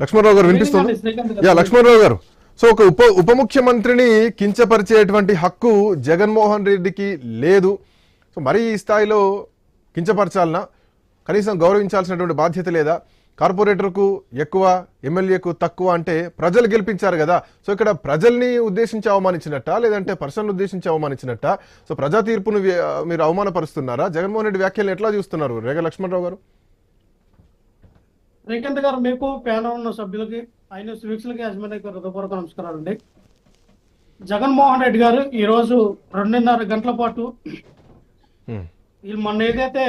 లక్ష్మణరావు గారు వినిపిస్తుంది. యా లక్ష్మణరావు గారు. సో ఒక ఉప ఉప ముఖ్యమంత్రిని కించపరిచేటువంటి హక్కు జగన్మోహన్ రెడ్డికి లేదు. సో మరీ ఈ స్థాయిలో కించపరచాలనా? కనీసం గౌరవించాల్సినటువంటి బాధ్యత లేదా? కార్పొరేటర్కు ఎక్కువ ఎమ్మెల్యేకు తక్కువ అంటే ప్రజలు గెలిపించారు కదా. సో ఇక్కడ ప్రజల్ని ఉద్దేశించి అవమానించినట్ట? లేదంటే పర్సన్ ఉద్దేశించి అవమానించినట్ట? సో ప్రజా తీర్పును మీరు అవమానపరుస్తున్నారా? జగన్మోహన్ రెడ్డి వ్యాఖ్యలు ఎట్లా చూస్తున్నారు? రేగ లక్ష్మణరావు గారు? శ్రీకాంత్ గారు మీకు ప్యానల్ ఉన్న సభ్యులకి ఆయన వీక్షలకి యజమానికి హృదయపూర్వక నమస్కారాలు అండి జగన్మోహన్ రెడ్డి గారు ఈ రోజు రెండున్నర గంటల పాటు మొన్న ఏదైతే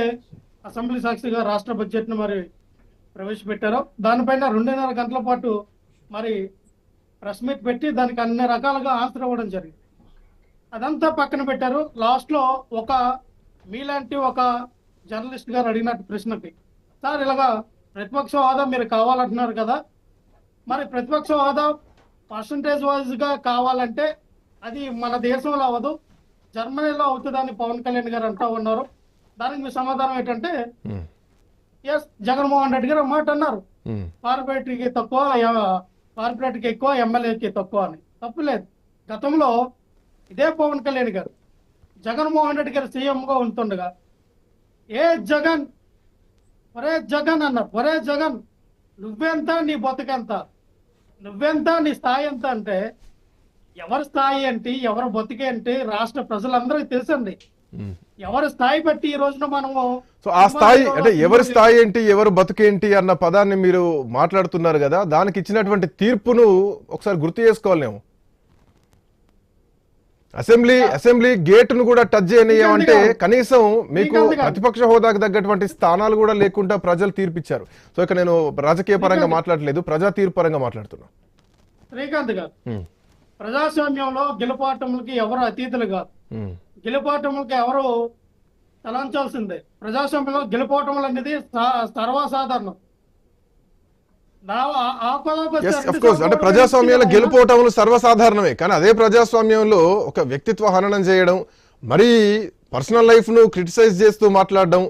అసెంబ్లీ సాక్షిగా రాష్ట్ర బడ్జెట్ను మరి ప్రవేశపెట్టారో దానిపైన రెండున్నర గంటల పాటు మరి ప్రెస్ మీట్ పెట్టి దానికి అన్ని రకాలుగా ఆన్సర్ ఇవ్వడం జరిగింది. అదంతా పక్కన పెట్టారు. లాస్ట్లో ఒక మీలాంటి ఒక జర్నలిస్ట్ గారు అడిగినట్టు ప్రశ్నకి సార్ ఇలాగా ప్రతిపక్ష హోదా మీరు కావాలంటున్నారు కదా. మరి ప్రతిపక్ష హోదా పర్సంటేజ్ వైజ్గా కావాలంటే అది మన దేశంలో అవ్వదు. జర్మనీలో అవుతుందని పవన్ కళ్యాణ్ గారు అంటూ ఉన్నారు. దానికి మీ సమాధానం ఏంటంటే. ఎస్ జగన్మోహన్ రెడ్డి గారు మాట అన్నారు. కార్పొరేటర్కి తక్కువ కార్పొరేటర్కి ఎక్కువ ఎమ్మెల్యేకి తక్కువ అని. తప్పు లేదు. గతంలో ఇదే పవన్ కళ్యాణ్ గారు జగన్మోహన్ రెడ్డి గారు సీఎం గా ఉంటుండగా ఏ జగన్ ఒరే జగన్ అన్నారు ఒరే జగన్ నువ్వెంత నీ బతుకెంత? నువ్వెంత నీ స్థాయి ఎంత అంటే ఎవరి స్థాయి ఏంటి ఎవరి బతికేంటి రాష్ట్ర ప్రజలందరికీ తెలుసండి. ఎవరి స్థాయి బట్టి ఈ రోజున మనము సో ఆ స్థాయి అంటే ఎవరి స్థాయి ఏంటి ఎవరు బతుకేంటి అన్న పదాన్ని మీరు మాట్లాడుతున్నారు కదా దానికి ఇచ్చినటువంటి తీర్పును ఒకసారి గుర్తు చేసుకోవాలేమో అసెంబ్లీ అసెంబ్లీ గేటును కూడా టచ్ చేయనియమంటే కనీసం మీకు. ప్రతిపక్ష హోదాకు తగ్గటువంటి స్థానాలు కూడా లేకుండా ప్రజలు తీర్పిచ్చారు సో ఇక నేను రాజకీయ పరంగా మాట్లాడలేదు ప్రజా తీర్పు పరంగా మాట్లాడుతున్నా శ్రీకాంత్ గారు. ప్రజాస్వామ్యంలో గెలుపాటములకి ఎవరు అతీతులు కాదు. గెలుపాటములకి ఎవరు తలంచాల్సిందే ప్రజాస్వామ్యంలో గెలుపోవటములు అనేది సర్వసాధారణం నా ఆ- ఆ పదార్థ ఎస్ రెండు అఫ్ కోర్స్ అంటే ప్రజాస్వామ్యంలో వ్యక్తిగా గెలుపోవటములు సర్వసాధారణమే. కానీ అదే ప్రజాస్వామ్యంలో ఒక వ్యక్తిత్వ హననం చేయడం మరీ పర్సనల్ లైఫ్ను క్రిటిసైజ్ చేస్తూ మాట్లాడడం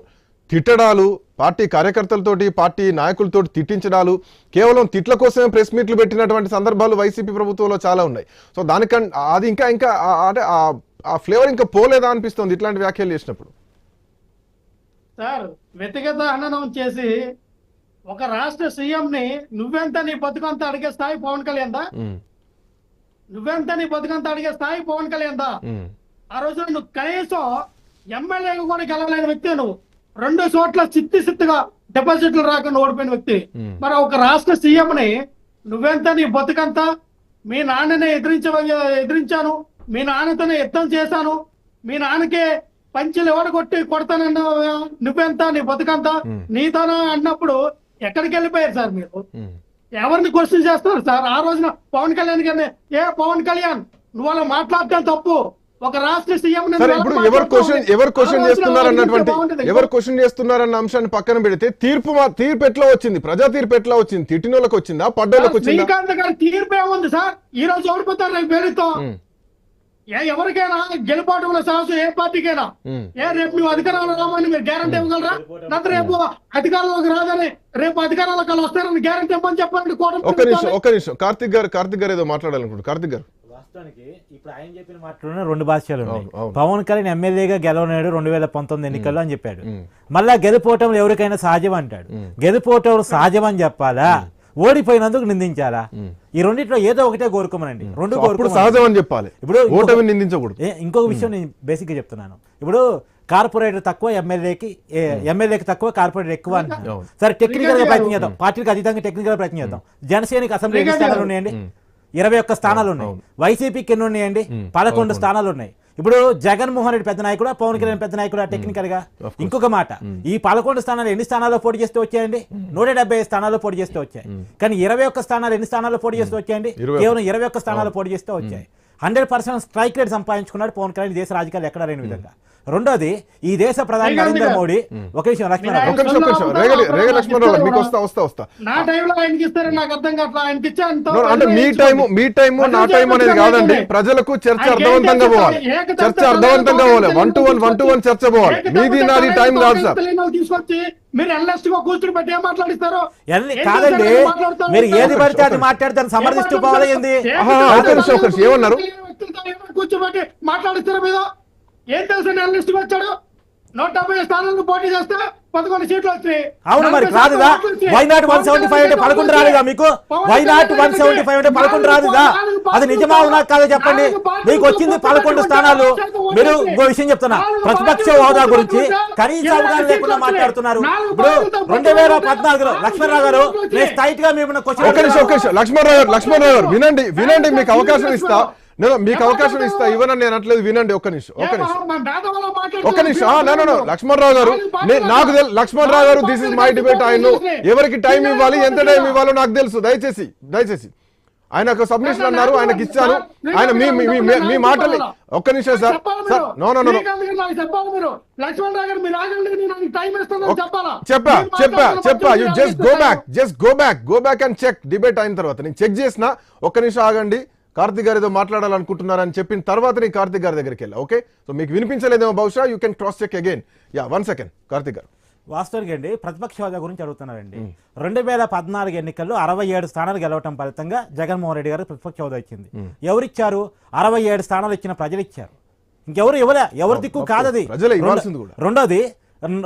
తిట్టడాలు పార్టీ కార్యకర్తలతోటి పార్టీ నాయకులతోటి తిట్టించడాలు కేవలం తిట్ల కోసమే ప్రెస్ మీట్లు పెట్టినటువంటి సందర్భాలు వైసీపీ ప్రభుత్వంలో చాలా ఉన్నాయి. సో దానికన్ అది ఇంకా ఇంకా అంటే ఆ- ఆ ఫ్లేవర్ ఇంకా పోలేదా అనిపిస్తుంది ఇట్లాంటి వ్యాఖ్యలు చేసినప్పుడు? సార్ వ్యక్తిగత హననం చేసి ఒక రాష్ట్ర సీఎం ని నువ్వెంత నీ బతుకంత అడిగే స్థాయి పవన్ కళ్యాణ్ దా నువ్వెంత నీ బతుకంత అడిగే స్థాయి పవన్ కళ్యాణ్ దా ఆ రోజు నువ్వు కనీసం ఎమ్మెల్యేగా కూడా గెలవలేని వ్యక్తి నువ్వు. రెండు చోట్ల చిత్తి చిత్తుగా డిపాజిట్లు రాకుండా ఓడిపోయిన వ్యక్తి. మరి ఒక రాష్ట్ర సీఎం ని నువ్వెంత నీ బతుకంత మీ నాన్నని ఎదిరించ ఎదిరించాను మీ నాన్నతోనే యుద్ధం చేశాను మీ నాన్నకే పంచులు ఎవడగొట్టి కొడతానన్న నువ్వెంత నీ బతుకంత. నీతోనే అన్నప్పుడు ఎక్కడికి వెళ్ళిపోయారు సార్ మీరు. ఎవరిని క్వశ్చన్ చేస్తారు సార్? ఆ రోజున పవన్ కళ్యాణ్ గారిని ఏ పవన్ కళ్యాణ్ నువ్వు అలా మాట్లాడటం తప్పు. ఒక రాష్ట్ర సీఎం ఇప్పుడు ఎవరు క్వశ్చన్ ఎవరు క్వశ్చన్ చేస్తున్నారు అన్నటువంటి ఎవరు క్వశ్చన్ చేస్తున్నారన్న అంశాన్ని పక్కన పెడితే తీర్పు మా- తీర్పు ఎట్లా వచ్చింది? ప్రజా తీర్పు ఎట్లా వచ్చింది? తిట్టినోళ్ళకి వచ్చిందా? పడ్డోళ్ళకి వచ్చిందా? శ్రీకాంత్ గారి తీర్పు ఏముంది సార్? ఈ రోజు ఓడిపోతారు రేపు పేరుతో ఏ ఎవరికైనా గెలుపోవడంలో సాహసం ఏ పార్టీకైనా. ఏ రేపు నువ్వు అధికారంలో రామని మీరు గ్యారంటీ ఇవ్వగలరా? నాకు రేపు అధికారంలోకి రాదని రేపు అధికారంలోకి వాళ్ళు వస్తారని గ్యారంటీ ఇవ్వమని చెప్పండి ఒక్క నిమిషం ఒక్క నిమిషం. కార్తిక్ గారు కార్తిక్ గారు ఏదో మాట్లాడాలనుకుంటు కార్తిక్ గారు. వాస్తవానికి ఇప్పుడు ఆయన చెప్పిన మాటలోనే రెండు భాష్యాలు ఉన్నాయి. పవన్ కళ్యాణ్ ఎమ్మెల్యేగా గెలవనాడు రెండు వేల పంతొమ్మిది ఎన్నికల్లో అని చెప్పాడు. మళ్ళా గెలిపోవటం ఎవరికైనా సహజం అంటాడు గెలిపోవటం సహజం అని చెప్పాలా ఓడిపోయినందుకు నిందించాలా? ఈ రెండిట్లో ఏదో ఒకటే కోరుకోమనండి. రెండు కోరుకోమనండి. సహజం అని చెప్పాలి. ఇప్పుడు ఇంకొక- ఓటమిని నిందించకూడదు. ఇంకొక విషయం నేను బేసిక్గా చెప్తున్నాను. ఇప్పుడు కార్పొరేటర్ తక్కువ ఎమ్మెల్యేకి ఎమ్మెల్యేకి తక్కువ కార్పొరేటర్ ఎక్కువ అంటున్నారు. సరే టెక్నికల్గా ప్రయత్నం. చేద్దాం. పార్టీకి అతీతంగా టెక్నికల్గా ప్రయత్నం చేద్దాం. జనసేనకి అసెంబ్లీ స్థానాలు. ఉన్నాయండి. ఇరవై ఒక్క స్థానాలు ఉన్నాయి. వైసీపీకి ఎన్ని ఉన్నాయండి? పదకొండు. స్థానాలు ఉన్నాయి. ఇప్పుడు జగన్మోహన్ రెడ్డి పెద్ద నాయకుడా పవన్ కళ్యాణ్ పెద్ద నాయకుడా టెక్నికల్గా? ఇంకొక మాట ఈ పదకొండు స్థానాలు ఎన్ని స్థానాల్లో పోటీ చేస్తే వచ్చాయండి? నూట డెబ్బై ఐదు స్థానాల్లో పోటీ చేస్తే వచ్చాయి. కానీ ఇరవై ఒక్క స్థానాలు ఎన్ని స్థానాల్లో పోటీ చేస్తే వచ్చాయండి? కేవలం ఇరవై ఒక్క స్థానాల్లో పోటీ చేస్తే వచ్చాయి. హండ్రెడ్ పర్సెంట్ స్ట్రైక్ రేట్ సంపాదించుకున్నాడు పవన్ కళ్యాణ్ దేశ రాజకీయాలు ఎక్కడ లేని విధంగా. రెండోది ఈ దేశ ప్రధాని నరేంద్ర. మోడీ ఒక విషయం లక్ష్మణరావు. గారు మీకు వస్తా వస్తా వస్తా. నా టైంలో ఆయనకి ఇస్తారని నాకు అర్థం కావట్లా? ఆయనకి అంటే మీ టైం మీ టైం నా టైం అనేది కాదండి. ప్రజలకు చర్చ అర్థవంతంగా పోవాలి. చర్చ అర్థవంతంగా పోవాలి. One to one one to one చర్చ పోవాలి. మీది నాది టైం కాదు సార్ తీసుకొచ్చి మీరు కూర్చుని పెట్టి ఏం మాట్లాడిస్తారు? కాదండి? మీరు ఏది పడితే అది ఒక్క మాట్లాడితే దాన్ని సమర్థిస్తూ మాట్లాడతారు? పోవాలి ఏంది. ఏమన్నారు? కూర్చోబెట్టి మాట్లాడిస్తారు మీద ఏం తెలుసు ఎన్ఎస్ట్ వచ్చాడు నూట డెబ్బై స్థానాలను పోటీ చేస్తే పదకొండు సీట్లు వచ్చాయి అవును మరి వచ్చాయి. Why not one seventy five అంటే పదకొండు రాదుగా మీకు? Why not one seventy five అంటే పదకొండు రాదుగా? అది నిజమా ఉన్నా కాదో చెప్పండి? మీకు వచ్చింది పదకొండు స్థానాలు. మీరు ఇంకో విషయం చెప్తున్నా. ప్రతిపక్ష హోదా గురించి కనీస అవగాహన లేకుండా మాట్లాడుతున్నారు. ఇప్పుడు రెండు వేల పద్నాలుగులో లక్ష్మణరావు గారు నేను స్ట్రైట్గా మేము నిమిషం. లక్ష్మణరావు గారు లక్ష్మణరావు గారు వినండి వినండి మీకు అవకాశం ఇస్తా. నేను మీకు అవకాశం ఇస్తా ఇవ్వనని నేను అనట్లేదు వినండి ఒక్క నిమిషం ఒక్క నిమిషం. ఒక్క నిమిషం. నో నో లక్ష్మణరావు గారు నాకు తెలు లక్ష్మణరావు గారు దిస్ ఇస్ మై డిబేట్ ఆయన ఎవరికి టైం ఇవ్వాలి ఎంత టైం ఇవ్వాలో నాకు తెలుసు దయచేసి దయచేసి. ఆయన ఒక సబ్మిషన్ అన్నారు ఆయనకి ఇచ్చాను. ఆయన మీ మీ- మాటలు ఒక్క నిమిషం sir sir no no no Lakshman Rao నేను చెప్పా చెప్పా చెప్పా you just go. Back just go back go back and check debate అయిన తర్వాత. నేను చెక్ చేసిన ఒక్క నిమిషం ఆగండి. కార్తిక్ గారు ఏదో మాట్లాడాలనుకుంటున్నారని చెప్పిన తర్వాత నేను కార్తిక్ గారి దగ్గరికి వెళ్ళా ఓకే? సో మీకు వినిపించలేదేమో బహుశా you can cross check again yeah one second Karthik garu. వాస్తవానికి అండి ప్రతిపక్ష హోదా గురించి అడుగుతున్నారండి. రెండు వేల పద్నాలుగు ఎన్నికల్లో అరవై ఏడు స్థానాలు గెలవటం ఫలితంగా జగన్మోహన్ రెడ్డి గారు ప్రతిపక్ష హోదా ఇచ్చింది. ఎవరిచ్చారు? అరవై ఏడు స్థానాలు ఇచ్చిన ప్రజలు ఇచ్చారు ఇంకెవరు ఇవ్వలే ఎవరి దిక్కు కాదది. రెండోది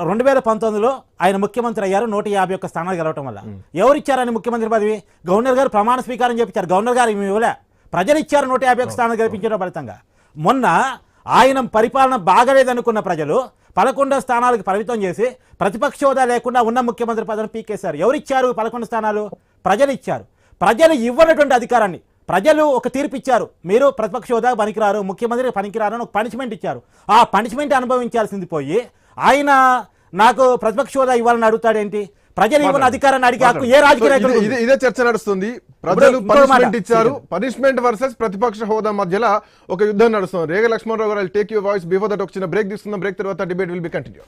రెండు వేల పంతొమ్మిదిలో ఆయన ముఖ్యమంత్రి అయ్యారు నూట యాభై ఒక్క స్థానాలు గెలవటం వల్ల. ఎవరు ఇచ్చారు ఆయన ముఖ్యమంత్రి పదవి? గవర్నర్ గారు ప్రమాణ స్వీకారం చేపించారు. గవర్నర్ గారు ఇవ్వలే. ప్రజలిచ్చారు నూట యాభై ఒక స్థానాలు గెలిపించడం ఫలితంగా. మొన్న ఆయన పరిపాలన బాగలేదనుకున్న ప్రజలు పదకొండో స్థానాలకు పరిమితం చేసి ప్రతిపక్ష హోదా లేకుండా ఉన్న ముఖ్యమంత్రి పదవిని పీకేశారు. ఎవరిచ్చారు పదకొండు స్థానాలు? ప్రజలు ఇచ్చారు ప్రజలు ఇవ్వనటువంటి అధికారాన్ని ప్రజలు ఒక తీర్పు ఇచ్చారు. మీరు ప్రతిపక్ష హోదా పనికిరారు ముఖ్యమంత్రి పనికిరారు అని ఒక పనిష్మెంట్ ఇచ్చారు. ఆ పనిష్మెంట్ అనుభవించాల్సింది పోయి ఆయన నాకు ప్రతిపక్ష హోదా ఇవ్వాలని అడుగుతాడేంటి? ప్రజలు ఇవ్వని అధికారాన్ని అడిగే హక్కు ఏ రాజకీయ ఇది- చర్చ నడుస్తుంది. ప్రజలు. పనిష్మెంట్ ఇచ్చారు. పనిష్మెంట్ వర్సెస్ ప్రతిపక్ష హోదా మధ్యలో ఒక యుద్ధం నడుస్తుంది. Rega Lakshmanarao garu take you voice before that ఒక చిన్న బ్రేక్ తీసుకుందాం. బ్రేక్ తర్వాత డిబేట్ విల్ బి కంటిన్యూ